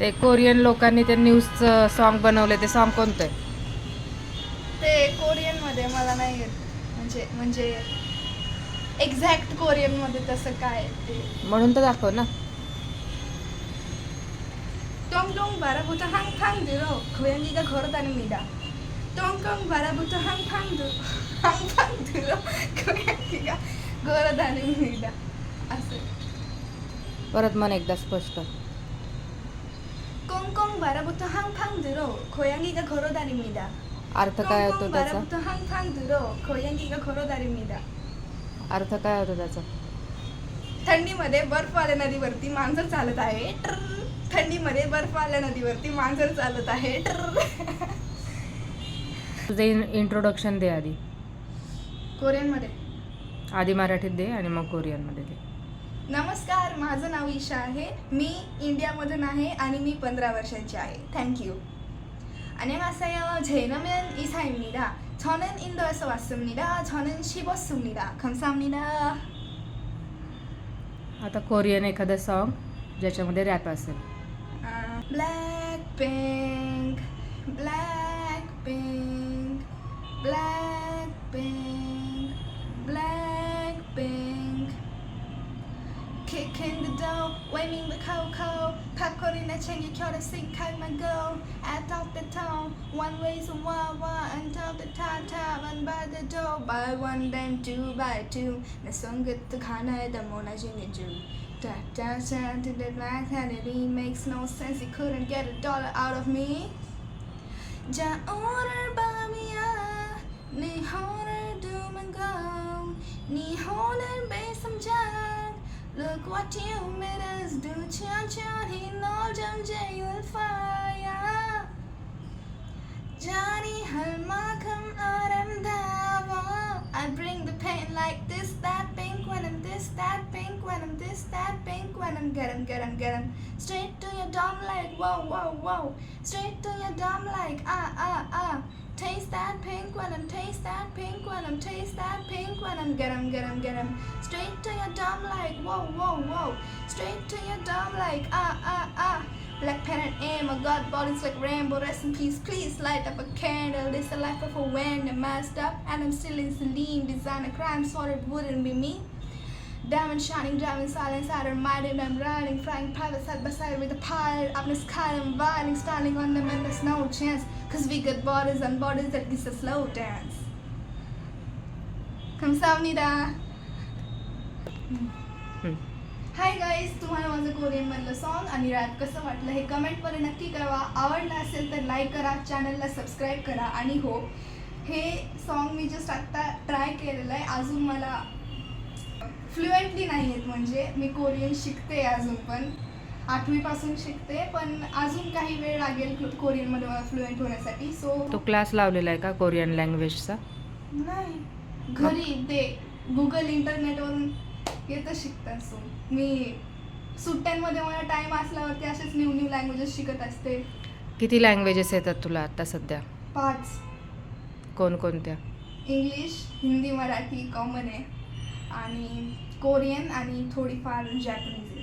ते कोरियन लोकांनी ते न्यूजचं सॉन्ग बनवले ते सॉन्ग कोणतं आहे ते कोरियनमध्ये मला नाही येत. म्हणजे म्हणजे एक्झॅक्ट कोरियनमध्ये तसं काय ते. म्हणून तर दाखव ना. टोंगटोंग बाराबुत हांग थांग दिरो का घरत आणि मिडा टोंगटोंग बाराबुत हांग थांग दु हांग थांग दिरो खोयांगीचा घोरत आणि मिडा असं. परत मन एकदा स्पष्ट. 꽁꽁 바라부터 항팡 들어 고양이가 걸어다닙니다. अर्थ काय होतो 꽁꽁 त्याचा 바라부터 항팡 들어 고양이가 걸어다닙니다. अर्थ काय होतो त्याचा थंडीमध्ये बर्फ आल्या नदीवरती मांजर चालत आहे ट्रर. थंडीमध्ये बर्फ आल्या नदीवरती मांजर चालत आहे ट्रर. तुझे इंट्रोडक्शन दे आधी कोरियनमध्ये आधी मराठीत दे आणि मग कोरियनमध्ये दे नमस्कार माझं नाव ईशा आहे मी इंडियामधून आहे आणि मी पंधरा वर्षाची आहे थँक्यू 안녕하세요. 제 이름은 이사입니다. 저는 인도에서 왔습니다. 저는 15수입니다. 감사합니다. आता कोरियन एखादं सॉन्ग ज्याच्यामध्ये रॅप असेल Blackpink, Blackpink, Waving the cocoa, popcorn the chain, you call the sink, cut my girl. I talk the town, one ways and one one, until the time time, and by the door, by one then two by two. The song get the kind the moon I sing it That da da to the last it makes no sense, you couldn't get a dollar out of me. Ja order by me, Look what you made us do, chan chan, he know jam jay will fire. Johnny Halma come out and dava. I bring the pain like this, that pink, when I'm this, that pink, when I'm this, that pink, when I'm get him, get him, get him. Straight to your dome like, whoa, whoa, whoa. Straight to your dome like, ah, ah, ah. I'm taste that pink when I'm taste that pink when I'm get 'em get 'em get 'em straight to your dumb like whoa whoa whoa straight to your dumb like ah ah ah Black pen and aim, I got bodies like rainbow. Rest in peace, please light up a candle. This a life of a when I'm messed up, and I'm still in Celine. Designer crime, so it wouldn't be me. Diamond shining, driving silence, I don't mind it. I'm riding, flying private side by side with a pilot. Up in the sky, I'm violin, styling on them, and there's no chance. Cause we got bodies and bodies that gives a slow dance. 감사합니다. हम्म. हाय guys तुम्हाला माझं कोरियनमधलं song आणि rap कसं वाटलं हे कमेंटमध्ये नक्की कळवा आवडलं असेल तर लाईक करा चॅनलला सबस्क्राईब करा आणि हो हे सॉन्ग मी जस्ट आत्ता ट्राय केलेलं आहे अजून मला फ्लुएंटली नाही आहेत म्हणजे मी कोरियन शिकते अजून पण. आठवीपासून शिकते पण अजून काही वेळ लागेल कोरियनमध्ये मला फ्लुएंट होण्यासाठी सो तो क्लास लावलेला आहे का कोरियन लँग्वेजचा नाही. घरी ते गुगल इंटरनेटवरून येतं शिकतात सो मी सुट्ट्यांमध्ये मला टाइम असल्यावरती असेच न्यू न्यू लँग्वेजेस शिकत असते. किती लँग्वेजेस येतात तुला आता सध्या? पाच. कोणकोणत्या? इंग्लिश हिंदी मराठी कॉमन आहे. आणि कोरियन आणि थोडीफार जॅपनीज